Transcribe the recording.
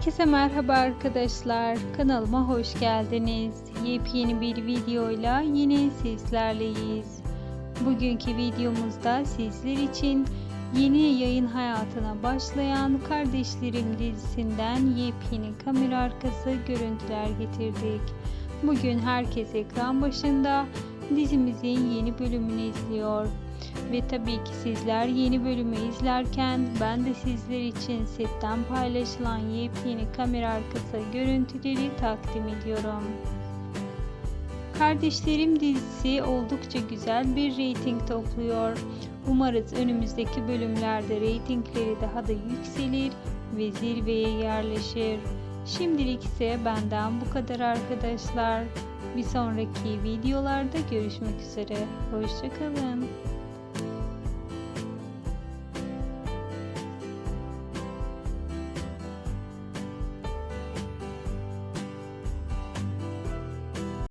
Herkese merhaba arkadaşlar. Kanalıma hoş geldiniz. Yepyeni bir videoyla yine sizlerleyiz. Bugünkü videomuzda sizler için yeni yayın hayatına başlayan Kardeşlerim dizisinden yepyeni kamera arkası görüntüler getirdik. Bugün herkes ekran başında dizimizin yeni bölümünü izliyor. Ve tabii ki sizler yeni bölümü izlerken ben de sizler için setten paylaşılan yepyeni kamera arkası görüntüleri takdim ediyorum. Kardeşlerim dizisi oldukça güzel bir reyting topluyor. Umarız önümüzdeki bölümlerde reytingleri daha da yükselir ve zirveye yerleşir. Şimdilik ise benden bu kadar arkadaşlar. Bir sonraki videolarda görüşmek üzere. Hoşçakalın.